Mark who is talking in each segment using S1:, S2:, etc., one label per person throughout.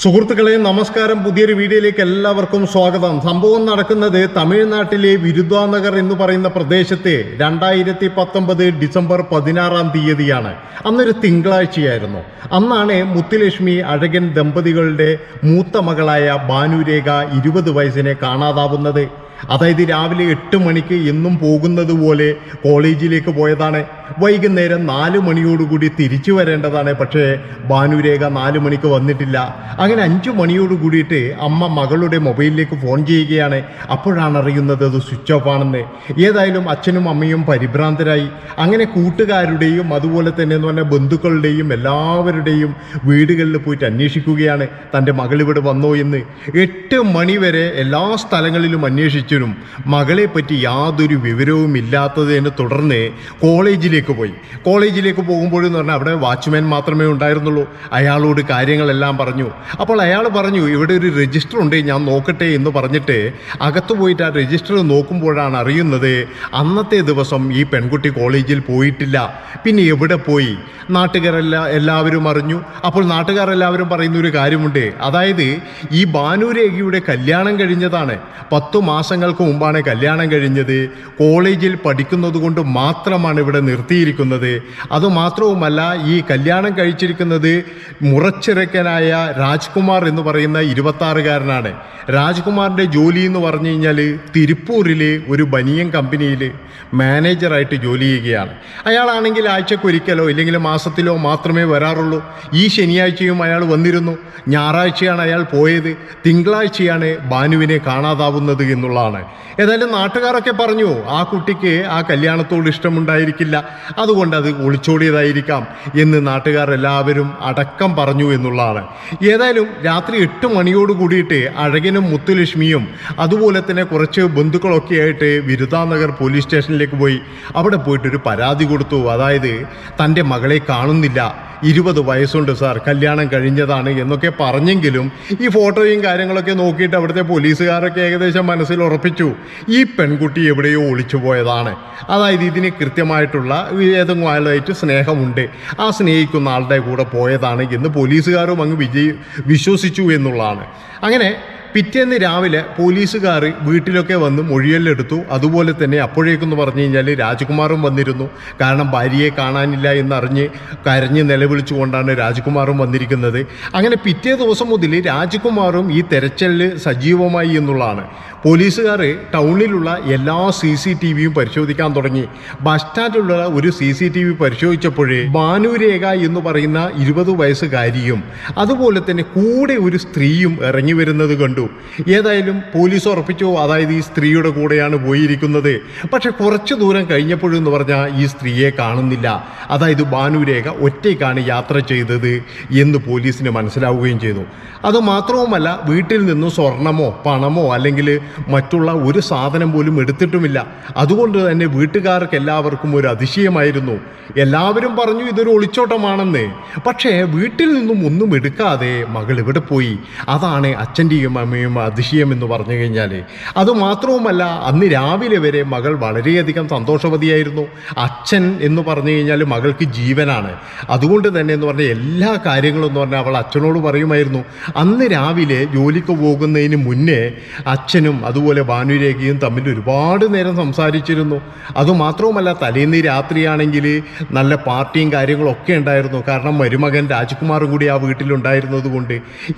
S1: സുഹൃത്തുക്കളെ നമസ്കാരം. പുതിയൊരു വീഡിയോയിലേക്ക് എല്ലാവർക്കും സ്വാഗതം. സംഭവം നടക്കുന്നത് തമിഴ്നാട്ടിലെ വിരുദ്വാനഗർ എന്ന് പറയുന്ന പ്രദേശത്തെ രണ്ടായിരത്തി പത്തൊമ്പത് ഡിസംബർ പതിനാറാം തീയതിയാണ്. അന്നൊരു തിങ്കളാഴ്ചയായിരുന്നു. അന്നാണ് മുത്തുലക്ഷ്മി അഴകൻ ദമ്പതികളുടെ മൂത്ത മകളായ ഭാനുരേഖ ഇരുപത് വയസ്സിനെ കാണാതാവുന്നത്. അതായത് രാവിലെ എട്ട് മണിക്ക് എന്നും പോകുന്നത് പോലെ കോളേജിലേക്ക് പോയതാണ്. വൈകുന്നേരം നാല് മണിയോടുകൂടി തിരിച്ചു വരേണ്ടതാണ്. പക്ഷേ ഭാനുരേഖ നാല് മണിക്ക് വന്നിട്ടില്ല. അങ്ങനെ അഞ്ചു മണിയോട് കൂടിയിട്ട് അമ്മ മകളുടെ മൊബൈലിലേക്ക് ഫോൺ ചെയ്യുകയാണ്. അപ്പോഴാണ് അറിയുന്നത് അത് സ്വിച്ച് ഓഫ് ആണെന്ന്. ഏതായാലും അച്ഛനും അമ്മയും പരിഭ്രാന്തരായി. അങ്ങനെ കൂട്ടുകാരുടെയും അതുപോലെ തന്നെ എന്ന് പറഞ്ഞാൽ ബന്ധുക്കളുടെയും എല്ലാവരുടെയും വീടുകളിൽ പോയിട്ട് അന്വേഷിക്കുകയാണ്. തന്റെ മകൾ ഇവിടെ വന്നോ എന്ന്. എട്ട് മണിവരെ എല്ലാ സ്ഥലങ്ങളിലും അന്വേഷിച്ചിനും മകളെ പറ്റി യാതൊരു വിവരവും ഇല്ലാത്തതിനെ തുടർന്ന് കോളേജിലേക്ക് പോയി. കോളേജിലേക്ക് പോകുമ്പോഴെന്ന് പറഞ്ഞാൽ അവിടെ വാച്ച്മാൻ മാത്രമേ ഉണ്ടായിരുന്നുള്ളൂ. അയാളോട് കാര്യങ്ങളെല്ലാം പറഞ്ഞു. അപ്പോൾ അയാൾ പറഞ്ഞു ഇവിടെ ഒരു രജിസ്റ്റർ ഉണ്ട് ഞാൻ നോക്കട്ടെ എന്ന് പറഞ്ഞിട്ട് അകത്ത് പോയിട്ട് ആ രജിസ്റ്റർ നോക്കുമ്പോഴാണ് അറിയുന്നത് അന്നത്തെ ദിവസം ഈ പെൺകുട്ടി കോളേജിൽ പോയിട്ടില്ല. പിന്നെ എവിടെ പോയി? നാട്ടുകാരെല്ലാം എല്ലാവരും അറിഞ്ഞു. അപ്പോൾ നാട്ടുകാരെല്ലാവരും പറയുന്ന ഒരു കാര്യമുണ്ട്. അതായത് ഈ ഭാനുരേഖയുടെ കല്യാണം കഴിഞ്ഞതാണ്. പത്തു മാസങ്ങൾക്ക് മുമ്പാണ് കല്യാണം കഴിഞ്ഞത്. കോളേജിൽ പഠിക്കുന്നത് കൊണ്ട് മാത്രമാണ് ഇവിടെ നിർത്തിയിരിക്കുന്നത്. അതുമാത്രവുമല്ല ഈ കല്യാണം കഴിച്ചിരിക്കുന്നത് മുറച്ചിറക്കനായ രാജ്കുമാർ എന്ന് പറയുന്ന ഇരുപത്താറുകാരനാണ്. രാജ്കുമാറിന്റെ ജോലി എന്ന് പറഞ്ഞു കഴിഞ്ഞാൽ തിരുപ്പൂരിലെ ഒരു ബനിയൻ കമ്പനിയിൽ മാനേജറായിട്ട് ജോലി ചെയ്യുകയാണ്. അയാളാണെങ്കിൽ ആഴ്ചക്കൊരിക്കലോ ഇല്ലെങ്കിൽ മാസത്തിലോ മാത്രമേ വരാറുള്ളൂ. ഈ ശനിയാഴ്ചയും അയാൾ വന്നിരുന്നു. ഞായറാഴ്ചയാണ് അയാൾ പോയത്. തിങ്കളാഴ്ചയാണ് ബാനുവിനെ കാണാതാവുന്നത് എന്നുള്ളതാണ്. ഏതായാലും നാട്ടുകാരൊക്കെ പറഞ്ഞു ആ കുട്ടിക്ക് ആ കല്യാണത്തോട് ഇഷ്ടമുണ്ടായിരിക്കില്ല. അതുകൊണ്ട് അത് ഒളിച്ചോടിയതായിരിക്കാം എന്ന് നാട്ടുകാർ എല്ലാവരും അടക്കം പറഞ്ഞു എന്നുള്ളതാണ്. ഏതായാലും രാത്രി എട്ട് മണിയോട് കൂടിയിട്ട് അഴകനും മുത്തുലക്ഷ്മിയും അതുപോലെ തന്നെ കുറച്ച് ബന്ധുക്കളൊക്കെ ആയിട്ട് വിരുതാനഗർ പോലീസ് സ്റ്റേഷനിലേക്ക് പോയി അവിടെ പോയിട്ടൊരു പരാതി കൊടുത്തു. അതായത് തന്റെ മകളെ കാണുന്നില്ല. ഇരുപത് വയസ്സുണ്ട് സാർ. കല്യാണം കഴിഞ്ഞതാണ് എന്നൊക്കെ പറഞ്ഞെങ്കിലും ഈ ഫോട്ടോയും കാര്യങ്ങളൊക്കെ നോക്കിയിട്ട് അവിടുത്തെ പോലീസുകാരൊക്കെ ഏകദേശം മനസ്സിൽ ഉറപ്പിച്ചു. ഈ പെൺകുട്ടി എവിടെയോ ഒളിച്ചു പോയതാണ്. അതായത് ഇതിന് കൃത്യമായിട്ടുള്ള ഏതെങ്കിലും ആളുമായിട്ട് സ്നേഹമുണ്ട്. ആ സ്നേഹിക്കുന്ന ആളുടെ കൂടെ പോയതാണ് എന്ന് പോലീസുകാരും അങ്ങ് വിജയി വിശ്വസിച്ചു എന്നുള്ളതാണ്. അങ്ങനെ പിറ്റേന്ന് രാവിലെ പോലീസുകാർ വീട്ടിലൊക്കെ വന്ന് മൊഴിയെല്ലെടുത്തു. അതുപോലെ തന്നെ അപ്പോഴേക്കെന്ന് പറഞ്ഞു കഴിഞ്ഞാൽ രാജകുമാറും വന്നിരുന്നു. കാരണം ഭാര്യയെ കാണാനില്ല എന്നറിഞ്ഞ് കരഞ്ഞ് നിലവിളിച്ചുകൊണ്ടാണ് രാജകുമാറും വന്നിരിക്കുന്നത്. അങ്ങനെ പിറ്റേ ദിവസം മുതൽ രാജകുമാറും ഈ തെരച്ചിലിൽ സജീവമായി എന്നുള്ളതാണ്. പോലീസുകാർ ടൗണിലുള്ള എല്ലാ സി സി ടി വിയും പരിശോധിക്കാൻ തുടങ്ങി. ബസ് സ്റ്റാൻഡിലുള്ള ഒരു സി സി ടി വി പരിശോധിച്ചപ്പോഴേ ഭാനുരേഖ എന്ന് പറയുന്ന ഇരുപത് വയസ്സുകാരിയും അതുപോലെ തന്നെ കൂടെ ഒരു സ്ത്രീയും ഇറങ്ങി വരുന്നത് കണ്ടു. ഏതായാലും പോലീസ് ഉറപ്പിച്ചു? അതായത് ഈ സ്ത്രീയുടെ കൂടെയാണ് പോയിരിക്കുന്നത്. പക്ഷെ കുറച്ച് ദൂരം കഴിഞ്ഞപ്പോഴെന്ന് പറഞ്ഞാൽ ഈ സ്ത്രീയെ കാണുന്നില്ല. അതായത് ഭാനുരേഖ ഒറ്റയ്ക്കാണ് യാത്ര ചെയ്തത് എന്ന് പോലീസിന് മനസ്സിലാവുകയും ചെയ്തു. അത് മാത്രവുമല്ല വീട്ടിൽ നിന്നും സ്വർണമോ പണമോ അല്ലെങ്കിൽ മറ്റുള്ള ഒരു സാധനം പോലും എടുത്തിട്ടുമില്ല. അതുകൊണ്ട് തന്നെ വീട്ടുകാർക്ക് എല്ലാവർക്കും ഒരു അതിശയമായിരുന്നു. എല്ലാവരും പറഞ്ഞു ഇതൊരു ഒളിച്ചോട്ടമാണെന്ന്. പക്ഷേ വീട്ടിൽ നിന്നും ഒന്നും എടുക്കാതെ മകൾ ഇവിടെ പോയി? അതാണ് അച്ഛന്റെയും അമ്മയും അതിശയം എന്ന് പറഞ്ഞു കഴിഞ്ഞാൽ അതുമാത്രവുമല്ല അന്ന് രാവിലെ വരെ മകൾ വളരെയധികം സന്തോഷവതിയായിരുന്നു. അച്ഛൻ എന്ന് പറഞ്ഞു കഴിഞ്ഞാൽ മകൾക്ക് ജീവനാണ്. അതുകൊണ്ട് തന്നെ എന്ന് പറഞ്ഞാൽ എല്ലാ കാര്യങ്ങളും എന്ന് പറഞ്ഞാൽ അവൾ അച്ഛനോട് പറയുമായിരുന്നു. അന്ന് രാവിലെ ജോലിക്ക് പോകുന്നതിന് മുന്നേ അച്ഛനും അതുപോലെ ഭാനുരേഖയും തമ്മിൽ ഒരുപാട് നേരം സംസാരിച്ചിരുന്നു. അതുമാത്രവുമല്ല തലേന്ന് രാത്രിയാണെങ്കിൽ നല്ല പാർട്ടിയും കാര്യങ്ങളൊക്കെ ഉണ്ടായിരുന്നു. കാരണം മരുമകൻ രാജ്കുമാറും കൂടി ആ വീട്ടിലുണ്ടായിരുന്നത് കൊണ്ട്.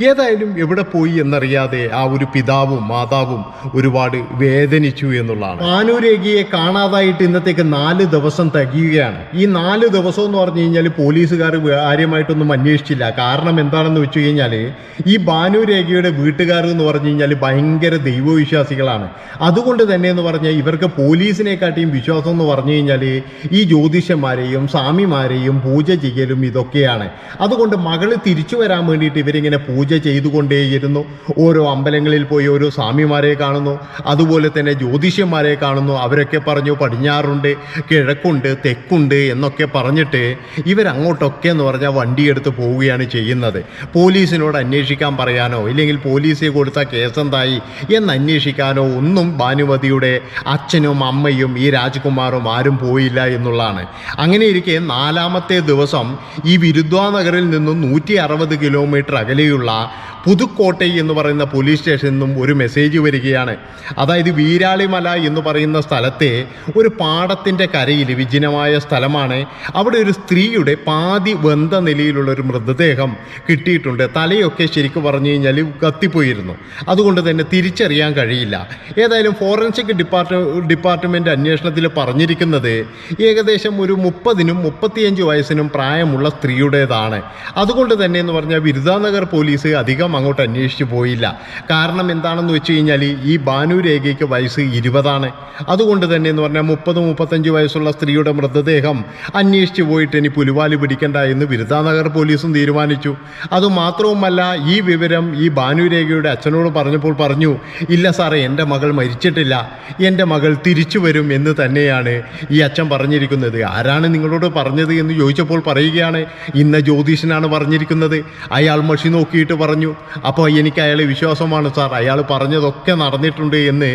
S1: ഏതായാലും എവിടെ പോയി എന്നറിയാതെ ആ ഒരു പിതാവും മാതാവും ഒരുപാട് വേദനിച്ചു എന്നുള്ളതാണ്. ആനുരേഖിയെ കാണാതായിട്ട് ഇന്നത്തേക്ക് നാല് ദിവസം തികയുകയാണ്. ഈ നാല് ദിവസം എന്ന് പറഞ്ഞു കഴിഞ്ഞാൽ പോലീസുകാർ കാര്യമായിട്ടൊന്നും അന്വേഷിച്ചില്ല. കാരണം എന്താണെന്ന് വെച്ച് കഴിഞ്ഞാൽ ഈ ഭാനുരേഖയുടെ വീട്ടുകാർ എന്ന് പറഞ്ഞു കഴിഞ്ഞാൽ ഭയങ്കര ദൈവവിശ്വാസികളാണ്. അതുകൊണ്ട് തന്നെ എന്ന് പറഞ്ഞാൽ ഇവർക്ക് പോലീസിനെക്കാട്ടിയും വിശ്വാസം എന്ന് പറഞ്ഞു കഴിഞ്ഞാൽ ഈ ജ്യോതിഷന്മാരെയും സ്വാമിമാരെയും പൂജ ചെയ്യലും ഇതൊക്കെയാണ്. അതുകൊണ്ട് മകൾ തിരിച്ചു വരാൻ വേണ്ടിയിട്ട് ഇവരിങ്ങനെ പൂജ ചെയ്തുകൊണ്ടേയിരുന്നു. ഓരോ അമ്പലങ്ങളിൽ പോയി ഓരോ സ്വാമിമാരെ കാണുന്നു. അതുപോലെ തന്നെ ജ്യോതിഷ്യന്മാരെ കാണുന്നു. അവരൊക്കെ പറഞ്ഞു പടിഞ്ഞാറുണ്ട് കിഴക്കുണ്ട് തെക്കുണ്ട് എന്നൊക്കെ പറഞ്ഞിട്ട് ഇവരങ്ങോട്ടൊക്കെ എന്ന് പറഞ്ഞാൽ വണ്ടിയെടുത്ത് പോവുകയാണ് ചെയ്യുന്നത്. പോലീസിനോട് അന്വേഷിക്കാൻ പറയാനോ ഇല്ലെങ്കിൽ പോലീസിൽ കൊടുത്ത കേസെന്തായി എന്ന് അന്വേഷിക്കാനോ ഒന്നും ഭാനുമതിയുടെ അച്ഛനും അമ്മയും ഈ രാജ്കുമാറും ആരും പോയില്ല എന്നുള്ളതാണ്. അങ്ങനെ ഇരിക്കെ നാലാമത്തെ ദിവസം ഈ വിരുദ്വാ നഗറിൽ നിന്നും നൂറ്റി അറുപത് കിലോമീറ്റർ അകലെയുള്ള പുതുക്കോട്ടൈ എന്ന് പറയുന്ന പോലീസ് സ്റ്റേഷനിൽ നിന്നും ഒരു മെസ്സേജ് വരികയാണ്. അതായത് വീരാളിമല എന്ന് പറയുന്ന സ്ഥലത്തെ ഒരു പാടത്തിന്റെ കരയിൽ വിജനമായ സ്ഥലമാണ്. അവിടെ ഒരു സ്ത്രീയുടെ പാതി വെന്ത നിലയിലുള്ള ഒരു മൃതദേഹം കിട്ടിയിട്ടുണ്ട്. തലയൊക്കെ ശരിക്കും പറഞ്ഞു കഴിഞ്ഞാൽ കത്തിപ്പോയിരുന്നു. അതുകൊണ്ട് തന്നെ തിരിച്ചറിയാൻ കഴിയില്ല. ഏതായാലും ഫോറൻസിക് ഡിപ്പാർട്ട് ഡിപ്പാർട്ട്മെന്റ് അന്വേഷണത്തിൽ പറഞ്ഞിരിക്കുന്നത് ഏകദേശം ഒരു മുപ്പതിനും മുപ്പത്തിയഞ്ച് വയസ്സിനും പ്രായമുള്ള സ്ത്രീയുടേതാണ്. അതുകൊണ്ട് തന്നെ എന്ന് പറഞ്ഞാൽ ബിരുദാനഗർ പോലീസ് അധികം അങ്ങോട്ട് അന്വേഷിച്ചു പോയില്ല. കാരണം എന്താണെന്ന് വെച്ച് കഴിഞ്ഞാൽ ഈ ബാനു രേഖയ്ക്ക് വയസ്സ് ഇരുപതാണ്. അതുകൊണ്ട് തന്നെ എന്ന് പറഞ്ഞാൽ മുപ്പത് മുപ്പത്തഞ്ച് വയസ്സുള്ള സ്ത്രീയുടെ മൃതദേഹം അന്വേഷിച്ച് പോയിട്ട് ഇനി പുലിവാൽ പിടിക്കണ്ട എന്ന് ബിരുദാനഗർ പോലീസും തീരുമാനിച്ചു. അതുമാത്രവുമല്ല ഈ വിവരം ഈ ബാനു രേഖയുടെ അച്ഛനോട് പറഞ്ഞപ്പോൾ പറഞ്ഞു ഇല്ല സാറേ എന്റെ മകൾ മരിച്ചിട്ടില്ല. എന്റെ മകൾ തിരിച്ചു വരും എന്ന് തന്നെയാണ് ഈ അച്ഛൻ പറഞ്ഞിരിക്കുന്നത്. ആരാണ് നിങ്ങളോട് പറഞ്ഞത് എന്ന് ചോദിച്ചപ്പോൾ പറയുകയാണ്. ഇന്ന ജ്യോതിഷനാണ് പറഞ്ഞിരിക്കുന്നത്. അയാൾ മഷി നോക്കിയിട്ട് പറഞ്ഞു. അപ്പോൾ എനിക്ക് അയാളെ വിശ്വാസമാണ് സാർ. അയാൾ പറഞ്ഞതൊക്കെ നടന്നിട്ടുണ്ട് എന്ന്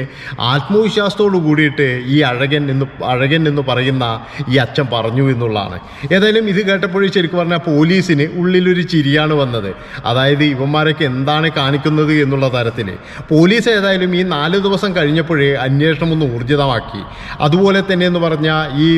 S1: ആത്മവിശ്വാസത്തോടു കൂടിയിട്ട് ഈ അഴകൻ എന്ന് അഴകൻ എന്ന് പറയുന്ന ഈ അച്ഛൻ പറഞ്ഞു എന്നുള്ളതാണ്. ഏതായാലും ഇത് കേട്ടപ്പോഴും ശരിക്കും പറഞ്ഞാൽ പോലീസിന് ഉള്ളിലൊരു ചിരിയാണ് വന്നത്. അതായത് ഇവന്മാരൊക്കെ എന്താണ് കാണിക്കുന്നത് എന്നുള്ള തരത്തിൽ. പോലീസ് ഏതായാലും ഈ നാല് ദിവസം കഴിഞ്ഞപ്പോഴേ അന്വേഷണം ഒന്ന് ഊർജിതമാക്കി. അതുപോലെ തന്നെ എന്ന് പറഞ്ഞാൽ ഈ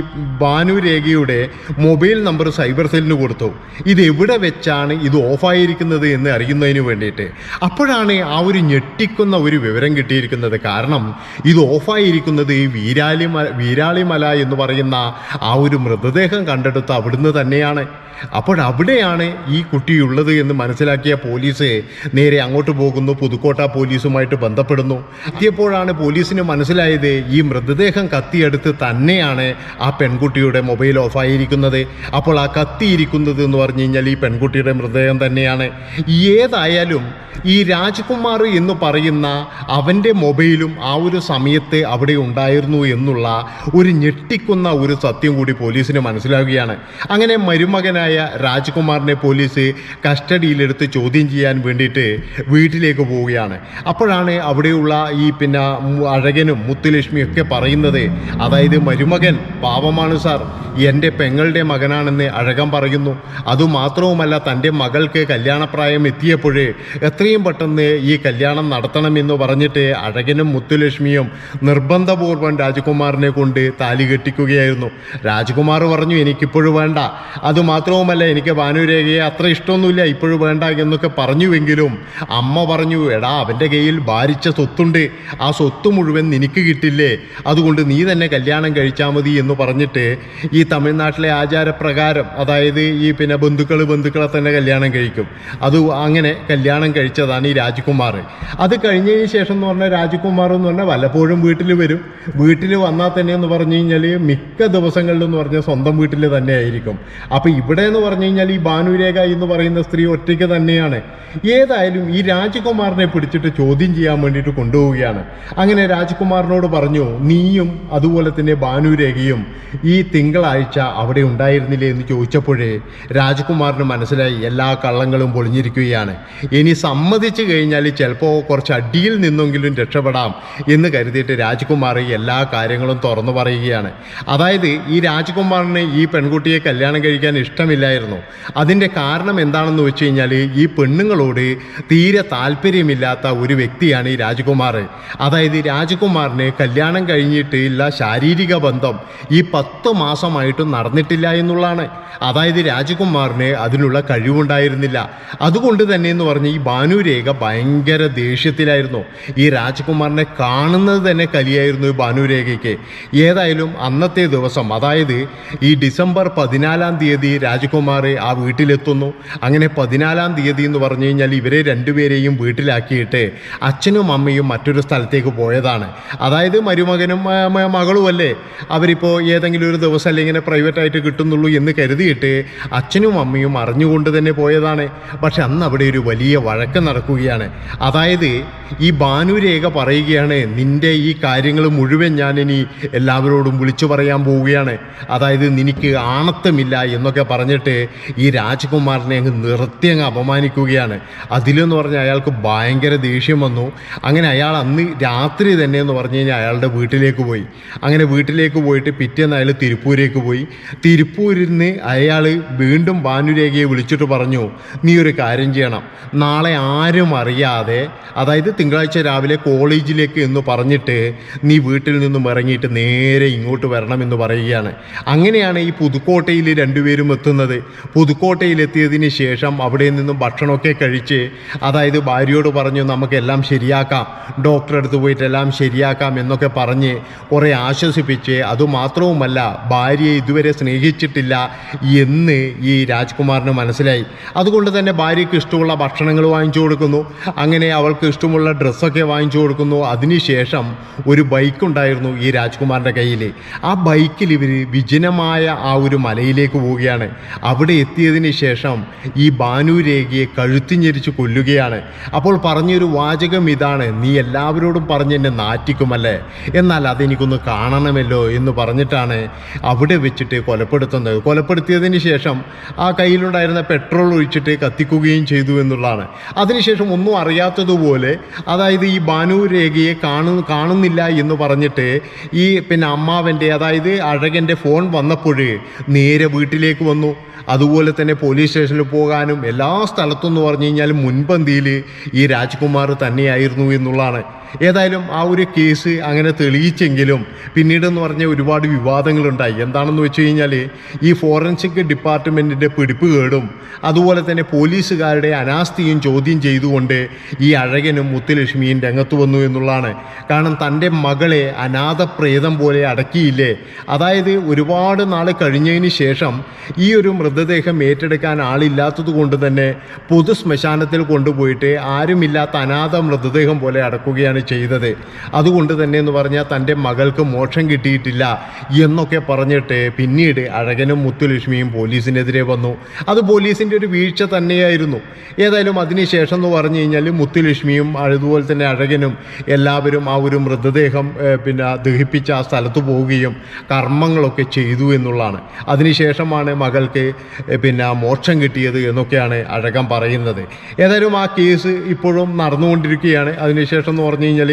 S1: ഭാനു രേഖയുടെ മൊബൈൽ നമ്പർ സൈബർ സെല്ലിന് കൊടുത്തു. ഇത് എവിടെ വെച്ചാണ് ഇത് ഓഫായിരിക്കുന്നത് എന്ന് അറിയുന്നതിന് വേണ്ടിയിട്ട്. അപ്പോഴാണ് ഒരു ഞെട്ടിക്കുന്ന ഒരു വിവരം കിട്ടിയിരിക്കുന്നത് കാരണം ഇത് ഓഫായിരിക്കുന്നത് ഈ വീരാളിമല വീരാളിമല എന്ന് പറയുന്ന ആ ഒരു മൃതദേഹം കണ്ടെടുത്ത് അവിടുന്ന് തന്നെയാണ്. അപ്പോഴവിടെയാണ് ഈ കുട്ടിയുള്ളത് എന്ന് മനസ്സിലാക്കിയ പോലീസ് നേരെ അങ്ങോട്ട് പോകുന്നു. പുതുക്കോട്ട പോലീസുമായിട്ട് ബന്ധപ്പെടുന്നു. എത്തിയപ്പോഴാണ് പോലീസിന് മനസ്സിലായത് ഈ മൃതദേഹം കത്തിയെടുത്ത് തന്നെയാണ് ആ പെൺകുട്ടിയുടെ മൊബൈൽ ഓഫായിരിക്കുന്നത്. അപ്പോൾ ആ കത്തിയിരിക്കുന്നത് എന്ന് പറഞ്ഞു കഴിഞ്ഞാൽ ഈ പെൺകുട്ടിയുടെ മൃതദേഹം തന്നെയാണ്. ഏതായാലും ഈ രാജ്കുമാർ എന്ന് പറയുന്ന അവന്റെ മൊബൈലും ആ ഒരു സമയത്ത് അവിടെ ഉണ്ടായിരുന്നു എന്നുള്ള ഒരു ഞെട്ടിക്കുന്ന ഒരു സത്യം കൂടി പോലീസിന് മനസ്സിലാവുകയാണ്. അങ്ങനെ മരുമകനായ രാജ്കുമാറിനെ പോലീസ് കസ്റ്റഡിയിലെടുത്ത് ചോദ്യം ചെയ്യാൻ വേണ്ടിയിട്ട് വീട്ടിലേക്ക് പോവുകയാണ്. അപ്പോഴാണ് അവിടെയുള്ള ഈ പിന്നെ അഴകനും മുത്തുലക്ഷ്മിയും ഒക്കെ പറയുന്നത് അതായത് മരുമകൻ പാവമാണ് സാർ. എന്റെ പെങ്ങളുടെ മകനാണെന്ന് അഴകൻ പറയുന്നു. അതുമാത്രവുമല്ല തന്റെ മകൾക്ക് കല്യാണപ്രായം എത്തിയപ്പോഴേ എത്രയും പെട്ടെന്ന് ഈ കല്യാണം നടത്തണമെന്ന് പറഞ്ഞിട്ട് അഴകനും മുത്തുലക്ഷ്മിയും നിർബന്ധപൂർവം രാജകുമാറിനെ കൊണ്ട് താലി കെട്ടിക്കുകയായിരുന്നു. രാജകുമാർ പറഞ്ഞു എനിക്കിപ്പോഴും വേണ്ട. അതുമാത്രവുമല്ല എനിക്ക് ഭാനുരേഖയെ അത്ര ഇഷ്ടമൊന്നുമില്ല ഇപ്പോഴും വേണ്ട എന്നൊക്കെ പറഞ്ഞുവെങ്കിലും അമ്മ പറഞ്ഞു എടാ അവന്റെ കയ്യിൽ ഭാരിച്ച സ്വത്തുണ്ട്. ആ സ്വത്ത് മുഴുവൻ നിനക്ക് കിട്ടില്ലേ? അതുകൊണ്ട് നീ തന്നെ കല്യാണം കഴിച്ചാൽ മതി എന്ന് പറഞ്ഞിട്ട് ഈ തമിഴ്നാട്ടിലെ ആചാരപ്രകാരം അതായത് ഈ പിന്നെ ബന്ധുക്കൾ ബന്ധുക്കളെ തന്നെ കല്യാണം കഴിക്കും. അത് അങ്ങനെ കല്യാണം കഴിച്ചതാണ് ഈ രാജ്കുമാർ. അത് കഴിഞ്ഞതിന് ശേഷം എന്ന് പറഞ്ഞാൽ രാജ്കുമാർ എന്ന് പറഞ്ഞാൽ വല്ലപ്പോഴും വീട്ടിൽ വരും. വീട്ടിൽ വന്നാൽ തന്നെ എന്ന് പറഞ്ഞു കഴിഞ്ഞാൽ മിക്ക ദിവസങ്ങളിലെന്ന് പറഞ്ഞാൽ സ്വന്തം വീട്ടിൽ തന്നെ ആയിരിക്കും. അപ്പോൾ ഇവിടെ എന്ന് പറഞ്ഞു കഴിഞ്ഞാൽ ഈ ഭാനുരേഖ എന്ന് പറയുന്ന സ്ത്രീ ഒറ്റയ്ക്ക് തന്നെയാണ്. ഏതായാലും ഈ രാജകുമാറിനെ പിടിച്ചിട്ട് ചോദ്യം ചെയ്യാൻ വേണ്ടിയിട്ട് കൊണ്ടുപോവുകയാണ്. അങ്ങനെ രാജകുമാറിനോട് പറഞ്ഞു നീയും അതുപോലെ തന്നെ ഭാനുരേഖയും ഈ തിങ്കളാഴ്ച അവിടെ ഉണ്ടായിരുന്നില്ലേ? എന്ന് ചോദിച്ചപ്പോഴേ രാജകുമാറിന് മനസ്സിലായി എല്ലാ കള്ളങ്ങളും പൊളിഞ്ഞിരിക്കുകയാണ്. ഇനി സമ്മതിച്ചു കഴിഞ്ഞാൽ ചിലപ്പോൾ കുറച്ച് അടിയിൽ നിന്നെങ്കിലും രക്ഷപ്പെടാം എന്ന് കരുതിയിട്ട് രാജകുമാർ എല്ലാ കാര്യങ്ങളും തുറന്നു പറയുകയാണ്. അതായത് ഈ രാജകുമാറിന് ഈ പെൺകുട്ടിയെ കല്യാണം കഴിക്കാൻ ഇഷ്ടമില്ലായിരുന്നു അതിന്റെ കാരണം എന്താണെന്ന് വെച്ച് കഴിഞ്ഞാൽ ഈ പെണ്ണുങ്ങളോട് തീരെ താല്പര്യമില്ലാത്ത ഒരു വ്യക്തിയാണ് ഈ രാജകുമാർ. അതായത് രാജകുമാറിന് കല്യാണം കഴിഞ്ഞിട്ട് ഇല്ല ശാരീരിക ബന്ധം ഈ പത്ത് മാസമായിട്ടും നടന്നിട്ടില്ല എന്നുള്ളതാണ്. അതായത് രാജകുമാറിന് അതിനുള്ള കഴിവുണ്ടായിരുന്നില്ല. അതുകൊണ്ട് തന്നെ എന്ന് പറഞ്ഞ് ഈ ഭാനുരേഖ ഭയങ്കര ദേഷ്യത്തിലായിരുന്നു. ഈ രാജകുമാറിനെ കാണുന്നത് തന്നെ കലിയായിരുന്നു ഈ ഭാനുരേഖയ്ക്ക്. ഏതായാലും അന്നത്തെ ദിവസം അതായത് ഈ ഡിസംബർ പതിനാലാം തീയതി രാജകുമാർ ആ വീട്ടിലെത്തുന്നു. അങ്ങനെ പതിനാലാം തീയതി എന്ന് പറഞ്ഞു കഴിഞ്ഞാൽ ഇവരെ രണ്ടുപേരെയും വീട്ടിലാക്കിയിട്ട് അച്ഛനും അമ്മയും മറ്റൊരു സ്ഥലത്തേക്ക് പോയതാണ്. അതായത് മരുമകനും മകളും അല്ലേ? അവരിപ്പോൾ ഏതെങ്കിലും ഒരു ദിവസം അല്ലെങ്കിൽ ഇങ്ങനെ പ്രൈവറ്റായിട്ട് കിട്ടുന്നുള്ളൂ എന്ന് കരുതിയിട്ട് അച്ഛനും അമ്മയും അറിഞ്ഞുകൊണ്ട് തന്നെ പോയതാണ്. പക്ഷെ അന്ന് അവിടെ ഒരു വലിയ വഴക്ക് നടക്കുകയാണ്. അതായത് ഈ ഭാനുരേഖ പറയുകയാണ് നിന്റെ ഈ കാര്യങ്ങൾ മുഴുവൻ ഞാൻ ഇനി എല്ലാവരോടും വിളിച്ചു പറയാൻ പോവുകയാണ്. അതായത് നിനക്ക് ആണത്തമില്ല എന്നൊക്കെ പറഞ്ഞിട്ട് ഈ രാജ്കുമാറിനെ അങ്ങ് നിർത്തി അങ്ങ് അപമാനിക്കുകയാണ്. അതിലെന്ന് പറഞ്ഞാൽ അയാൾക്ക് ഭയങ്കര ദേഷ്യം വന്നു. അങ്ങനെ അയാൾ അന്ന് രാത്രി തന്നെ എന്ന് പറഞ്ഞു കഴിഞ്ഞാൽ അയാളുടെ വീട്ടിലേക്ക് പോയി. അങ്ങനെ വീട്ടിലേക്ക് പോയിട്ട് പിറ്റേന്ന് അയാൾ തിരുപ്പൂരേക്ക് പോയി. തിരുപ്പൂരിൽ നിന്ന് അയാൾ വീണ്ടും ഭാനുരേഖയെ വിളിച്ചിട്ട് പറഞ്ഞു നീ ഒരു കാര്യം ചെയ്യണം. നാളെ ആരും അറിയാതെ അതായത് തിങ്കളാഴ്ച രാവിലെ കോളേജിലേക്ക് എന്ന് പറഞ്ഞിട്ട് നീ വീട്ടിൽ നിന്നും ഇറങ്ങിയിട്ട് നേരെ ഇങ്ങോട്ട് വരണം എന്ന് പറയുകയാണ്. അങ്ങനെയാണ് ഈ പുതുക്കോട്ടയിൽ രണ്ടുപേരും എത്തുന്നത്. പുതുക്കോട്ടയിൽ എത്തിയതിന് ശേഷം അവിടെ നിന്നും ഭക്ഷണമൊക്കെ കഴിച്ച് അതായത് ഭാര്യയോട് പറഞ്ഞു നമുക്കെല്ലാം ശരിയാക്കാം. ഡോക്ടറെ അടുത്ത് പോയിട്ട് എല്ലാം ശരിയാക്കാം എന്നൊക്കെ പറഞ്ഞ് കുറേ ആശ്വസിപ്പിച്ച് അതുമാത്രവുമല്ല ഭാര്യയെ ഇതുവരെ സ്നേഹിച്ചിട്ടില്ല എന്ന് ഈ രാജ്കുമാറിന് മനസ്സിലായി. അതുകൊണ്ട് തന്നെ ഭാര്യയ്ക്ക് ഇഷ്ടമുള്ള ഭക്ഷണങ്ങൾ വാങ്ങിച്ചു കൊടുക്കുന്നു. അങ്ങനെ അവൾക്ക് ഇഷ്ടമുള്ള ഡ്രസ്സൊക്കെ വാങ്ങിച്ചു കൊടുക്കുന്നു. അതിനുശേഷം ഒരു ബൈക്ക് ഉണ്ടായിരുന്നു ഈ രാജ്കുമാറിന്റെ കയ്യിൽ ആ ബൈക്കിൽ ഇവർ വിജനമായ ആ ഒരു മലയിലേക്ക് പോവുകയാണ്. അവിടെ എത്തിയതിന് ശേഷം ഈ ഭാനുരേഖയെ കഴുത്തിഞ്ഞരിച്ച് കൊല്ലുകയാണ്. അപ്പോൾ പറഞ്ഞൊരു വാചകം ഇതാണ് നീ എല്ലാവരോടും പറഞ്ഞ് എന്നെ നാറ്റിക്കുമല്ലേ? എന്നാൽ അതെനിക്കൊന്ന് കാണണമല്ലോ എന്ന് പറഞ്ഞിട്ടാണ് അവിടെ വെച്ചിട്ട് കൊലപ്പെടുത്തുന്നത്. കൊലപ്പെടുത്തിയതിന് ശേഷം ആ കയ്യിലുണ്ടായിരുന്ന പെട്രോൾ ഒഴിച്ചിട്ട് കത്തിക്കുകയും ചെയ്തു എന്നുള്ളതാണ്. അതിനുശേഷം ഒന്നും അറിയാത്തതുപോലെ അതായത് ഈ ഭാനുരേഖയെ കാണു കാണുന്നില്ല എന്ന് പറഞ്ഞിട്ട് ഈ പിന്നെ അമ്മാവന്റെ അതായത് അഴകന്റെ ഫോൺ വന്നപ്പോൾ നേരെ വീട്ടിലേക്ക് വന്നു. you അതുപോലെ തന്നെ പോലീസ് സ്റ്റേഷനിൽ പോകാനും എല്ലാ സ്ഥലത്തും എന്ന് പറഞ്ഞു കഴിഞ്ഞാൽ മുൻപന്തിയിൽ ഈ രാജ്കുമാർ തന്നെയായിരുന്നു എന്നുള്ളതാണ്. ഏതായാലും ആ ഒരു കേസ് അങ്ങനെ തെളിയിച്ചെങ്കിലും പിന്നീടെന്ന് പറഞ്ഞ ഒരുപാട് വിവാദങ്ങളുണ്ടായി. എന്താണെന്ന് വെച്ച് കഴിഞ്ഞാൽ ഈ ഫോറൻസിക് ഡിപ്പാർട്ട്മെന്റിന്റെ പിടിപ്പ് കേടും അതുപോലെ തന്നെ പോലീസുകാരുടെ അനാസ്ഥയും ചോദ്യം ചെയ്തുകൊണ്ട് ഈ അഴകനും മുത്തുലക്ഷ്മിയും രംഗത്ത് വന്നു എന്നുള്ളതാണ്. കാരണം തന്റെ മകളെ അനാഥ പ്രേതം പോലെ അടക്കിയില്ലേ? അതായത് ഒരുപാട് നാൾ കഴിഞ്ഞതിന് ശേഷം ഈ ഒരു മൃതദേഹം ഏറ്റെടുക്കാൻ ആളില്ലാത്തത് കൊണ്ട് തന്നെ പൊതു ശ്മശാനത്തിൽ കൊണ്ടുപോയിട്ട് ആരുമില്ലാത്ത അനാഥ മൃതദേഹം പോലെ അടക്കുകയാണ് ചെയ്തത്. അതുകൊണ്ട് തന്നെ എന്ന് പറഞ്ഞാൽ തന്റെ മകൾക്ക് മോക്ഷം കിട്ടിയിട്ടില്ല എന്നൊക്കെ പറഞ്ഞിട്ട് പിന്നീട് അഴകനും മുത്തുലക്ഷ്മിയും പോലീസിനെതിരെ വന്നു. അത് പോലീസിന്റെ ഒരു വീഴ്ച തന്നെയായിരുന്നു. ഏതായാലും അതിനുശേഷം എന്ന് പറഞ്ഞു കഴിഞ്ഞാൽ മുത്തുലക്ഷ്മിയും അതുപോലെ തന്നെ അഴകനും എല്ലാവരും ആ ഒരു മൃതദേഹം പിന്നെ ദഹിപ്പിച്ച ആ സ്ഥലത്ത് പോവുകയും കർമ്മങ്ങളൊക്കെ ചെയ്തു എന്നുള്ളതാണ്. അതിനുശേഷമാണ് മകൾക്ക് പിന്നെ മോക്ഷം കിട്ടിയത് എന്നൊക്കെയാണ് അഴകം പറയുന്നത്. ഏതായാലും ആ കേസ് ഇപ്പോഴും നടന്നുകൊണ്ടിരിക്കുകയാണ്. അതിനുശേഷം എന്ന് പറഞ്ഞു കഴിഞ്ഞാൽ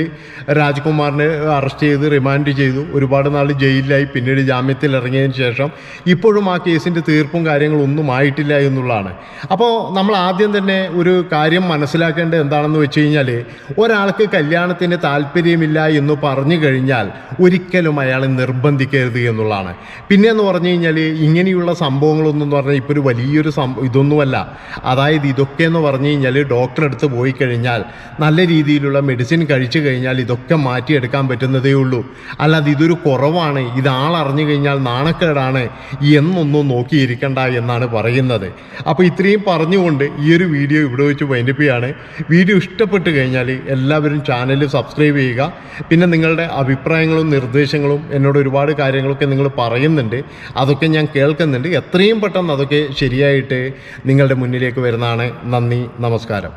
S1: രാജ്കുമാറിനെ അറസ്റ്റ് ചെയ്ത് റിമാൻഡ് ചെയ്തു. ഒരുപാട് നാൾ ജയിലിലായി പിന്നീട് ജാമ്യത്തിൽ ഇറങ്ങിയതിന് ശേഷം ഇപ്പോഴും ആ കേസിന്റെ തീർപ്പും കാര്യങ്ങളും ഒന്നും ആയിട്ടില്ല എന്നുള്ളതാണ്. അപ്പോൾ നമ്മൾ ആദ്യം തന്നെ ഒരു കാര്യം മനസ്സിലാക്കേണ്ടത് എന്താണെന്ന് വെച്ച് കഴിഞ്ഞാൽ ഒരാൾക്ക് കല്യാണത്തിന് താല്പര്യമില്ല എന്ന് പറഞ്ഞു കഴിഞ്ഞാൽ ഒരിക്കലും അയാളെ നിർബന്ധിക്കരുത് എന്നുള്ളതാണ്. പിന്നെ എന്ന് പറഞ്ഞു കഴിഞ്ഞാൽ ഇങ്ങനെയുള്ള സംഭവങ്ങളൊന്നും പറഞ്ഞാൽ ഇപ്പോൾ ഒരു വലിയൊരു സം ഇതൊന്നുമല്ല. അതായത് ഇതൊക്കെ എന്ന് പറഞ്ഞു കഴിഞ്ഞാൽ ഡോക്ടറെ അടുത്ത് പോയി കഴിഞ്ഞാൽ നല്ല രീതിയിലുള്ള മെഡിസിൻ കഴിച്ചു കഴിഞ്ഞാൽ ഇതൊക്കെ മാറ്റിയെടുക്കാൻ പറ്റുന്നതേ ഉള്ളൂ. അല്ലാതെ ഇതൊരു കുറവാണ്. ഇത് ആളറിഞ്ഞു കഴിഞ്ഞാൽ നാണക്കേടാണ്. എന്നൊന്നും നോക്കിയിരിക്കണ്ട എന്നാണ് പറയുന്നത്. അപ്പോൾ ഇത്രയും പറഞ്ഞുകൊണ്ട് ഈ ഒരു വീഡിയോ ഇവിടെ വെച്ച് വൈൻഡപ്പിയാണ്. വീഡിയോ ഇഷ്ടപ്പെട്ട് കഴിഞ്ഞാൽ എല്ലാവരും ചാനൽ സബ്സ്ക്രൈബ് ചെയ്യുക. പിന്നെ നിങ്ങളുടെ അഭിപ്രായങ്ങളും നിർദ്ദേശങ്ങളും എന്നോട് ഒരുപാട് കാര്യങ്ങളൊക്കെ നിങ്ങൾ പറയുന്നുണ്ട്. അതൊക്കെ ഞാൻ കേൾക്കുന്നുണ്ട്. എത്രയും അതൊക്കെ ശരിയായിട്ട് നിങ്ങളുടെ മുന്നിലേക്ക് വരുന്നതാണ്. നന്ദി നമസ്കാരം.